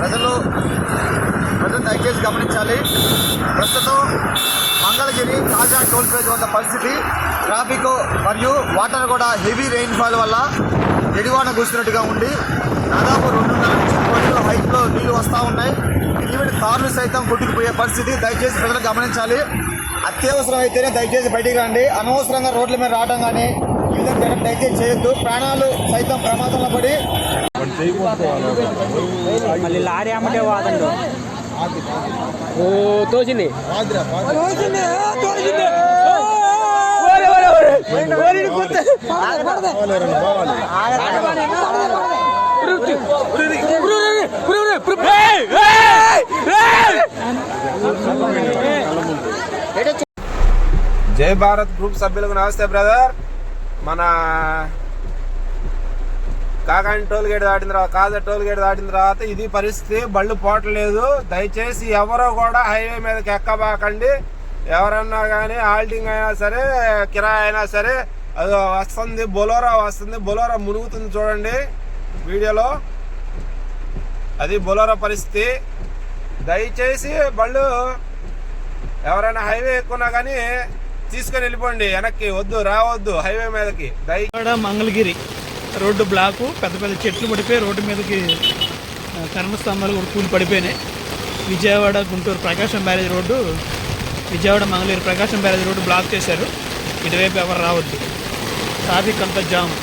ప్రజలు ప్రజలు దయచేసి గమనించాలి. ప్రస్తుతం మంగళగిరి తాజా టోల్ ప్లేస్ వద్ద పరిస్థితి ట్రాఫిక్ మరియు వాటర్ కూడా హెవీ రెయిన్ఫాల్ వల్ల ఎడివాన కూర్చున్నట్టుగా ఉండి దాదాపు రెండున్నర నుంచి హైట్లో నీళ్ళు వస్తూ ఉన్నాయి. ఈవెన్ కార్లు సైతం కొట్టుకుపోయే పరిస్థితి దయచేసి ప్రజలు గమనించాలి. అత్యవసరం అయితేనే దయచేసి బయటికి రండి. అనవసరంగా రోడ్ల మీద రావడం కానీ ఈ విధంగా దయచేసి చేయొద్దు. ప్రాణాలు సైతం ప్రమాదంలో పడి మళ్ళీ లారీ అమ్మటే వాదండు ఓ తోచింది. జై భారత్ గ్రూప్ సభ్యులకు నమస్తే బ్రదర్. మన కాకాని టోల్ గేట్ దాటిన తర్వాత కాజా టోల్ గేట్ దాటిన తర్వాత ఇది పరిస్థితి. బళ్ళు పోవట్లేదు. దయచేసి ఎవరో కూడా హైవే మీదకి ఎక్కబాకండి. ఎవరన్నా కానీ హాల్టింగ్ అయినా సరే కిరాయి అయినా సరే అది వస్తుంది బొలోరా వస్తుంది. బొలోరా మునుగుతుంది చూడండి వీడియోలో. అది బొలోరా పరిస్థితి. దయచేసి బళ్ళు ఎవరైనా హైవే ఎక్కున్నా కానీ తీసుకొని వెళ్ళిపోండి. వెనక్కి వద్దు రావద్దు హైవే మీదకి. దయ మంగళగిరి. రోడ్డు బ్లాకు పెద్ద పెద్ద చెట్లు పడిపోయి రోడ్డు మీదకి కరెంటు స్తంభాలు కూడా కూలి పడిపోయినాయి. Vijayawada Guntur Prakasam barrage road Vijayawada Mangaluru Prakasam barrage road block చేశారు. ఇటువైపు ఎవరు రావద్దు. ట్రాఫిక్ అంతా జామ్.